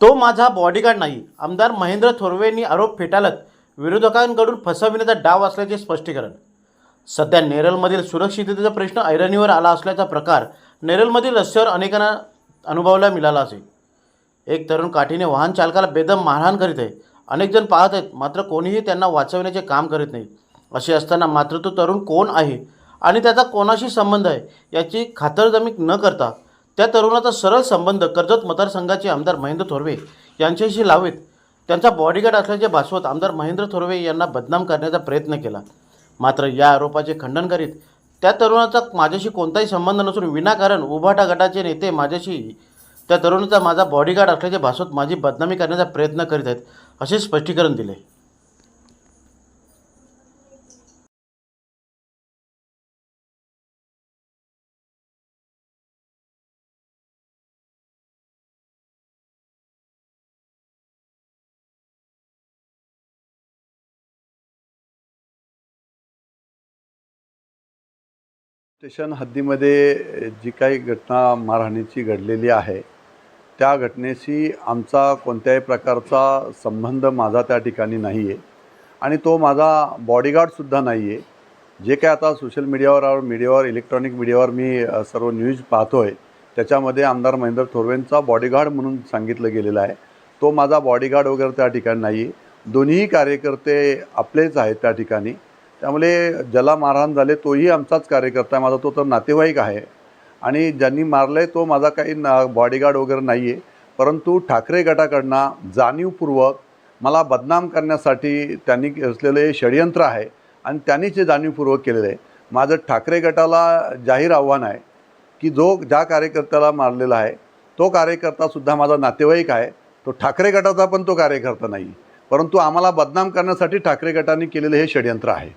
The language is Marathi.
तो माझा बॉडीगार्ड नाही. आमदार महेंद्र थोरवेंनी आरोप फेटाळत विरोधकांकडून फसविण्याचा डाव असल्याचे स्पष्टीकरण. सध्या नेरळमधील सुरक्षिततेचा प्रश्न ऐरणीवर आला असल्याचा प्रकार नेरळमधील रस्त्यावर अनेकांना अनुभवायला मिळाला असे. एक तरुण काठीने वाहन चालकाला बेदम मारहाण करीत आहे. अनेक जण पाहत आहेत मात्र कोणीही त्यांना वाचवण्याचे काम करीत नाही. असे असताना मात्र तो तरुण कोण आहे आणि त्याचा कोणाशी संबंध आहे याची खातरजमी न करता त्या तरुणाचा सरळ संबंध कर्जत मतदारसंघाचे आमदार महेंद्र थोरवे यांच्याशी लावीत. त्यांचा बॉडीगार्ड असल्याचे भासवत आमदार महेंद्र थोरवे यांना बदनाम करण्याचा प्रयत्न केला. मात्र या आरोपाचे खंडन करीत त्या तरुणाचा माझ्याशी कोणताही संबंध नसून विनाकारण उभाटा गटाचे नेते माझ्याशी त्या तरुणाचा माझा बॉडीगार्ड असल्याचे भासवत माझी बदनामी करण्याचा प्रयत्न करीत आहेत असे स्पष्टीकरण दिले. स्टेशन हद्दीमध्ये जी काही घटना मारहाणीची घडलेली आहे त्या घटनेशी आमचा कोणत्याही प्रकारचा संबंध माझा त्या ठिकाणी नाही आहे आणि तो माझा बॉडीगार्डसुद्धा नाही आहे जे काय आता सोशल मीडियावर मीडियावर इलेक्ट्रॉनिक मीडियावर मी सर्व न्यूज पाहतो आहे त्याच्यामध्ये आमदार महेंद्र थोरवेंचा बॉडीगार्ड म्हणून सांगितलं गेलेलं आहे. तो माझा बॉडीगार्ड वगैरे त्या ठिकाणी नाही आहे दोन्ही कार्यकर्ते आपलेच आहेत त्या ठिकाणी. त्यामुळे ज्याला मारहाण झाले तोही आमचाच कार्यकर्ता आहे. माझा तो तर नातेवाईक आहे. आणि ज्यांनी मारलं आहे तो माझा काही ना बॉडीगार्ड वगैरे नाही आहे परंतु ठाकरे गटाकडनं जाणीवपूर्वक मला बदनाम करण्यासाठी त्यांनी असलेले हे षडयंत्र आहे आणि त्यांनीच हे जाणीवपूर्वक केलेलं आहे. माझं ठाकरे गटाला जाहीर आव्हान आहे की जो ज्या कार्यकर्त्याला मारलेला आहे तो कार्यकर्तासुद्धा माझा नातेवाईक आहे. तो ठाकरे गटाचा पण तो कार्यकर्ता नाही. परंतु आम्हाला बदनाम करण्यासाठी ठाकरे गटाने केलेलं हे षडयंत्र आहे.